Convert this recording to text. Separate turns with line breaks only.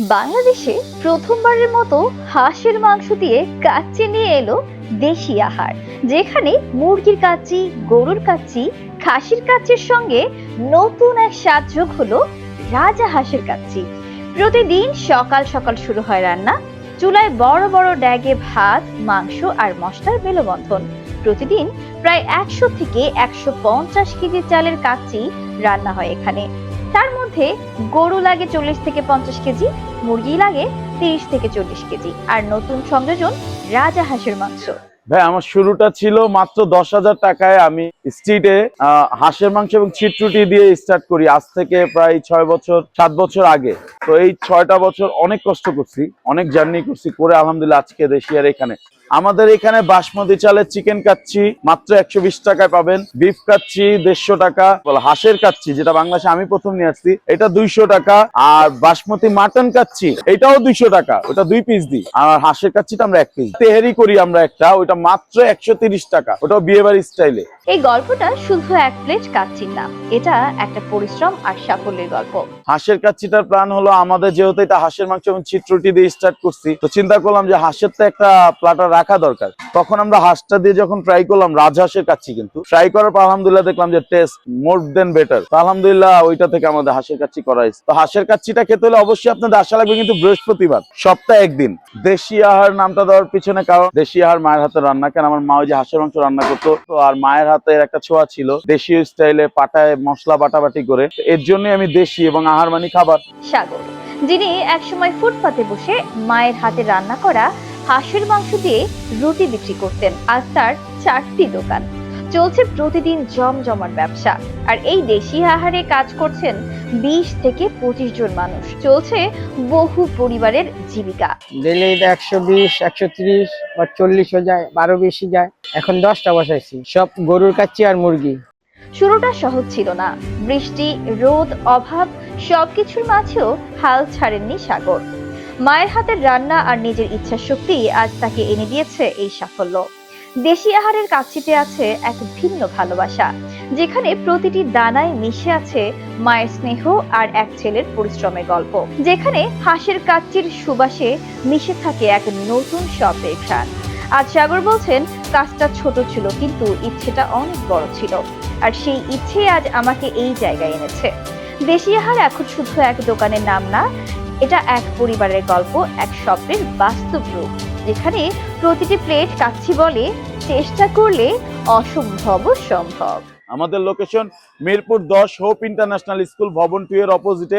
বাংলাদেশে প্রথমবারের মতো হাঁসের মাংস দিয়ে কাচ্চি নিয়ে এলো দেশি আহার, যেখানে মুরগির কাচ্চি, গরুর কাচ্চি, খাসির কাচ্চির সঙ্গে নতুন এক স্বাদ যোগ হলো রাজা হাঁসের কাচ্চি। প্রতিদিন সকাল সকাল শুরু হয় রান্না। চুলায় বড় বড় ড্যাগে ভাত, মাংস আর মশলার মেলবন্ধন। প্রতিদিন প্রায় একশো থেকে একশো পঞ্চাশ কেজি চালের কাচ্চি রান্না হয় এখানে। তার মধ্যে গরু লাগে চল্লিশ থেকে পঞ্চাশ কেজি, মুরগি লাগে তিরিশ থেকে চল্লিশ কেজি। আর নতুন সংযোজন রাজা হাঁসের মাংস।
ভাই, আমার শুরুটা ছিল মাত্র দশ হাজার টাকায় আমি স্ট্রিটে হাঁসের মাংস এবং ছিটরুটি দিয়ে স্টার্ট করি। আজ থেকে প্রায় ছয় বছর, সাত বছর আগে। তো এই ছয়টা বছর অনেক কষ্ট করছি, অনেক জার্নি করছি করে আলহামদুলিল্লাহ আজকে দেশিয়ার এখানে। আমাদের এখানে বাসমতি চালের চিকেন কাচ্ছি মাত্র একশো বিশ টাকায় পাবেন। বিফ কাচ্ছি দেড়শো টাকা। হাঁসের কাচ্ছি যেটা বাংলাদেশে আমি প্রথম নিয়ে আসছি, এটা দুইশো টাকা। আর বাসমতি মাটন কাচ্ছি এটাও দুইশো টাকা। ওটা দুই পিস দিই। আর হাঁসের কাচ্ছিটা আমরা এক পিস তেহেরি করি আমরা একটা ওটা মাত্র একশো টাকা। ওটাও বিয়ে বাড়ির স্টাইলে
এই গল্পটা শুধু এক প্লেট কাচ্চির না, এটা একটা পরিশ্রম আর সাফল্যের গল্প।
হাঁসের কাচ্ছিটার প্ল্যান হলো আমাদের যেহেতু এটা হাঁসের মাংস এবং ছিটরুটি দিয়ে স্টার্ট করছি, তো চিন্তা করলাম যে হাঁসের তো একটা প্লাটার রাখা দরকার। তখন আমরা হাঁসটা দিয়ে যখন ট্রাই করলাম, রাজহাঁসের কাচ্ছি কিন্তু। ট্রাই করার পর আলহামদুলিল্লাহ দেখলাম যে টেস্ট মোর দেন বেটার তো আলহামদুলিল্লাহ ওইটা থেকে আমাদের হাঁসের কাচ্ছি করা হয়েছে। তো হাঁসের কাচ্ছিটা খেতে হলে অবশ্যই আপনাদের আশা লাগবে কিন্তু বৃহস্পতিবার, সপ্তাহে একদিন। দেশি আহার নামটা দেওয়ার পিছনে কারণ, দেশি আহার মায়ের হাতে রান্না, কেন আমার মা ওই যে হাঁসের মাংস রান্না করতো, তো আর মায়ের হাতে একটা ছোঁয়া ছিল। দেশীয় স্টাইলে পাটায় মশলা বাটাবাটি করে। এর জন্য আমি দেশি এবং আহার মানি খাবার।
সাগর, যিনি একসময় ফুটপাতে বসে মায়ের হাতে রান্না করা হাঁসের মাংস দিয়ে রুটি বিক্রি করতেন। আর তার চারটি দোকান। চলছে প্রতিদিন জমজমার ব্যবসা। আর এই দেশি আহারে কাজ করছেন বিশ থেকে পঁচিশ জন মানুষ। চলছে বহু পরিবারের জীবিকা।
ডেলি একশো বিশ একশো ত্রিশ বা চল্লিশও যায় বারো বেশি যায়। এখন দশটা বসাইছি সব গরুর কাচ্চি আর মুরগি।
শুরুটা সহজ ছিল না। বৃষ্টি রোদ অভাব সবকিছুর মাঝেও হাল ছাড়েননি সাগর। মায়ের হাতের রান্না আর নিজের ইচ্ছা শক্তি আজ তাকে এনে দিয়েছে এই সাফল্য। দেশি আহারের কাচ্ছিতে আছে এক ভিন্ন ভালোবাসা, যেখানে প্রতিটি দানায় মিশে আছে মায়ের স্নেহ আর এক ছেলের পরিশ্রমের গল্প, যেখানে হাঁসের কাচ্চির সুবাসে মিশে থাকে এক নতুন স্বপ্নের ঘ্রাণ। আজ সাগর বলছেন, কাজটা ছোট ছিল, কিন্তু ইচ্ছেটা অনেক বড় ছিল, আর সেই ইচ্ছে আজ আমাকে এই জায়গায় এনেছে। দেশি আহার এখন শুধু এক দোকানের নাম না এটা এক পরিবারের গল্প, এক স্বপ্নের বাস্তব রূপ। যেখানে প্রতিটি প্লেট কাচ্ছি বলে, চেষ্টা করলে অসম্ভব সম্ভব।
আমাদের লোকেশন মিরপুর দশ হোপ ইন্টারন্যাশনাল স্কুল ভবন টু এর অপোজিটে